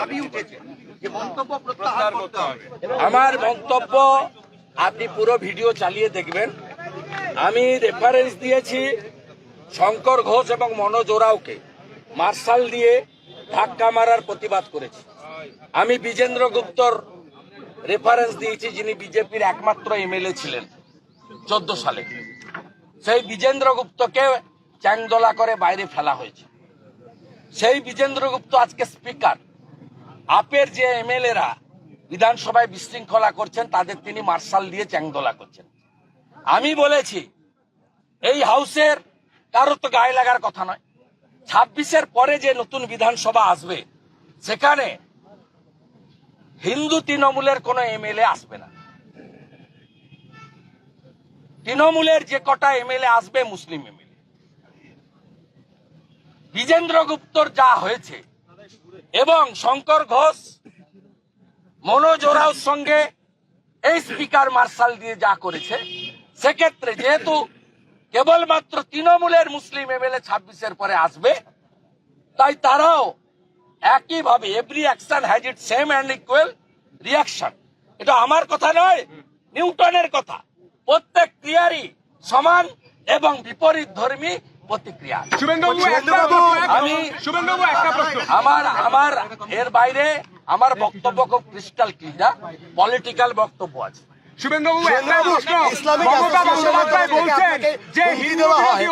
দাবি উঠেছে যে মন্তব্য প্রত্যাহার করতে হবে। আমার মন্তব্য আপনি পুরো ভিডিও চালিয়ে দেখবেন। আমি রেফারেন্স দিয়েছি শঙ্কর ঘোষ এবং মনোজ ওরাওকে। মার্শাল দিয়ে ধাক্কা মারার প্রতিবাদ করেছি। আমি বিজেন্দ্র গুপ্তর রেফারেন্স দিয়েছি যিনি বিজেপির একমাত্র এমএলএ ছিলেন চোদ্দ সালে। সেই বিজেন্দ্র গুপ্তকে চ্যাংদোলা করে বাইরে ফেলা হয়েছে। সেই বিজেন্দ্র গুপ্ত আজকে স্পিকার আপের যে এমএলএরা বিধানসভায় বিশৃঙ্খলা করছেন, তাদের তিনি মার্শাল দিয়ে চ্যাংদোলা করছেন। আমি বলেছি, এই হাউসের কারও তো গায়ে লাগার কথা নয়। ছাব্বিশের পরে যে নতুন বিধানসভা আসবে, সেখানে হিন্দু তৃণমূলের কোনো এমএলএ আসবে না। তৃণমূলের যে কটা এমএলএ আসবে, মুসলিম এমএলএ। বিজেন্দ্র গুপ্তর যা হয়েছে এবং শঙ্কর ঘোষ, মনোজ ওরাওর সঙ্গে এই স্পিকার মার্শাল দিয়ে যা করেছে, সেক্ষেত্রে যেহেতু কেবলমাত্র তৃণমূলের মুসলিম এমএলএ ছাব্বিশের পরে আসবে, তাই তারাও একইভাবে every action has it same and equal reaction এটা আমার কথা নয়, নিউটনের কথা। প্রত্যেক ক্রিয়ারই সমান এবং বিপরীত ধর্মী প্রতিক্রিয়া। আমি আমার আমার এর বাইরে আমার বক্তব্য খুব ক্রিস্টাল ক্লিয়ার পলিটিক্যাল বক্তব্য আছে। হয়।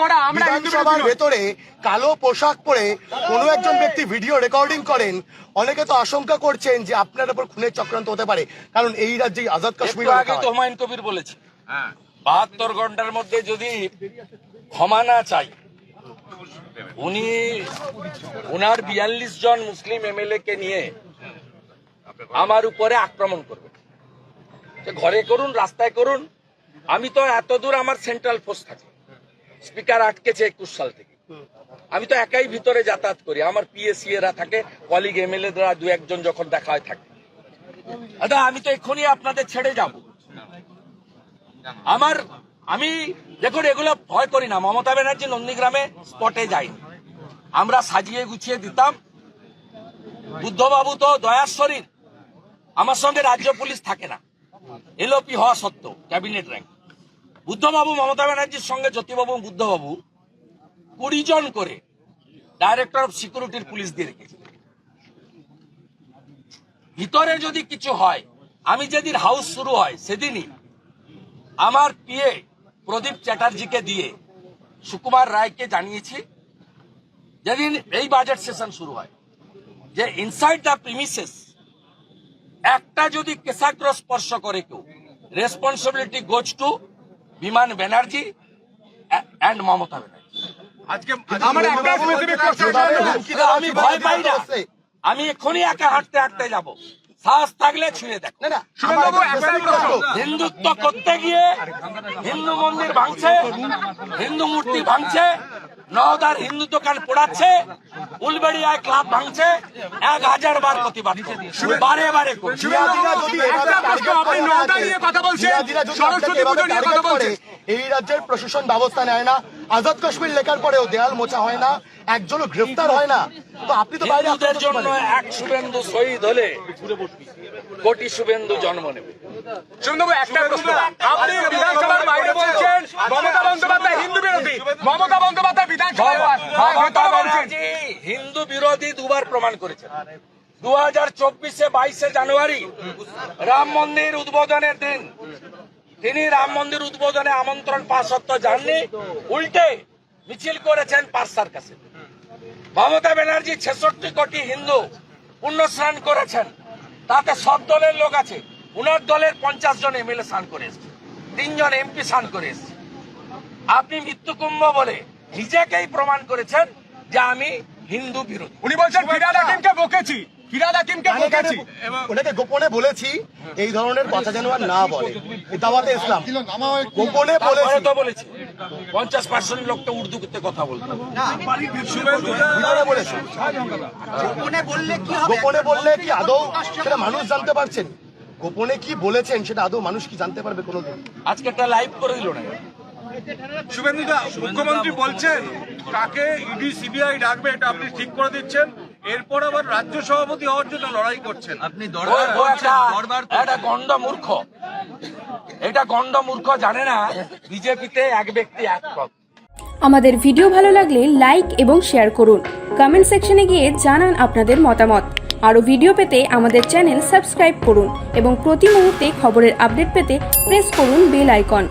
ভেতরে কালো পোশাক পরে কোনো একজন ব্যক্তি ভিডিও রেকর্ডিং করেন অনেকে তো আশঙ্কা করছেন যে আপনার উপর খুনের চক্রান্ত হতে পারে। কারণ এই রাজ্যে আজাদ কাশ্মীর আগে তো হুমায়ুন কবির বলেছে বাহাত্তর ঘণ্টার মধ্যে যদি ক্ষমা না চাই উনি, উনার বিয়াল্লিশ জন মুসলিম এমএলএ কে নিয়ে আমার উপরে আক্রমণ করবে ঘরে করুন, রাস্তায় করুন। আমি তো এত দূর আমার সেন্ট্রাল ফোর্স থাকে। স্পিকার আটকেছে একুশ সাল থেকে। আমি তো একাই ভিতরে যাতায়াত করি। আমার পিএসসি এরা থাকে, কলিগ এমএলএ দ্বারা দু একজন যখন দেখা হয় থাকে। দাদা, আমি তো এক্ষুনি আপনাদের ছেড়ে যাব। আমার আমি দেখুন, এগুলো ভয় করি না। মমতা ব্যানার্জি নন্দীগ্রামে স্পটে যাইনি আমরা সাজিয়ে গুছিয়ে দিতাম। বুদ্ধবাবু তো দয়ার শরীর। আমার সঙ্গে রাজ্য পুলিশ থাকে না। এলওপি হওয়া সত্ত্বেও, ক্যাবিনেট র্যাঙ্ক। বুদ্ধবাবু মমতা ব্যানার্জির সঙ্গে জ্যোতিবাবু বুদ্ধবাবু কুড়ি জন করে ডাইরেক্টর অফ সিকিউরিটির পুলিশ দিয়ে রেখেছে। ভিতরে যদি কিছু হয়, আমি যেদিন হাউস শুরু হয়, সেদিনই আমার পিএ প্রদীপ চ্যাটার্জিকে দিয়ে সুকুমার রায়কে জানিয়েছি যেদিন এই বাজেট সেশন শুরু হয় যে ইনসাইড দ্য প্রিমিসেস একটা যদি কেশাগ্র স্পর্শ করে কেউ রেসপন্সিবিলিটি গোজ টু বিমান ব্যানার্জি অ্যান্ড মমতা ব্যানার্জি। আজকে আমি ভয় পাই না। আমি এক্ষুনি একা হাঁটতে হাঁটতে যাব। সাহস থাকলে ছুঁয়ে দেখ না। হিন্দুত্ব করতে গিয়ে হিন্দু মন্দির ভাঙছে হিন্দু মূর্তি ভাঙছে নওদার হিন্দু দোকান পোড়াচ্ছে উলবেড়িয়ায় ক্লাব ভাঙছে এক হাজার বার প্রতিবাদ। বারে বারে করছে। যদি এভাবে একটা প্রশ্ন, target আপনি করে নওদা আপনাকে, নিয়ে কথা বলছেন, সরস্বতী পুজো নিয়ে কথা করে, এই রাজ্যের প্রশাসন ব্যবস্থা নেয় না আজাদ কাশ্মীর লেখার পরেও দেয়াল মোছা হয় না একজনও গ্রেফতার হয় না। তো আপনি তো বাইরে হিন্দুদের জন্য এক শুভেন্দু শহীদ হলে কোটি শুভেন্দু জন্ম নেবে। শুভেন্দুবাবু, একটা প্রশ্ন। আপনি বিধানসভার বাইরে বলছেন মমতা বন্দ্যোপাধ্যায় হিন্দু বিরোধী। মমতা বন্দ্যোপাধ্যায় বিধানসভায় বলছেন। ব্যানার্জি হিন্দু বিরোধী দুবার প্রমাণ করেছেন। দু হাজার চব্বিশে বাইশে জানুয়ারি রাম মন্দির উদ্বোধনের দিন তিনি রাম মন্দির উদ্বোধনে আমন্ত্রণ পাওয়া সত্ত্বেও যাননি। উল্টে মিছিল করেছেন পার্সার কাছে। মমতা ব্যানার্জি ছেষট্টি কোটি হিন্দু পুণ্য স্নান করেছেন। তাতে সব দলের লোক আছে। উনার দলের পঞ্চাশ জন এমএলএ স্নান করে এসছে। তিনজন এমপি স্নান করে এসছে। আপনি মৃত্যুকুম্ভ বলে নিজেকেই প্রমাণ করেছেন যে আমি হিন্দু বিরোধী। উনি বলছেন বকেছি। ফিরাদ হাকিমকে বকেছি ওনাকে গোপনে বলেছি এই ধরনের কথা যেন আর না বলে দাওয়াতে ইসলাম গোপনে বলেছি পঞ্চাশ পার্সেন্ট উর্দু করতে কথা বলতো ভিতরে বলেছি গোপনে বললে কি গোপনে বললে কি আদৌ সেটা মানুষ জানতে পারছেন গোপনে কি বলেছেন সেটা আদৌ মানুষ কি জানতে পারবে কোনোদিন আজকে একটা লাইভ করে দিল না শুভেন্দুদা মুখ্যমন্ত্রী বলছেন কাকে ইডি সিবিআই ডাকবে এটা আপনি ঠিক করে দিচ্ছেন এরপর আবার রাজ্য সভাপতি হওয়ার জন্য লড়াই করছেন। আপনি একটা গন্ড মূর্খ। এটা গন্ড মূর্খ জানে না বিজেপিতে এক ব্যক্তি এক পদ। আমাদের ভিডিও ভালো লাগলে লাইক এবং শেয়ার করুন। কমেন্ট সেকশনে গিয়ে জানান আপনাদের মতামত। আরও ভিডিও পেতে আমাদের চ্যানেল সাবস্ক্রাইব করুন এবং প্রতি মুহূর্তে খবরের আপডেট পেতে প্রেস করুন বেল আইকন।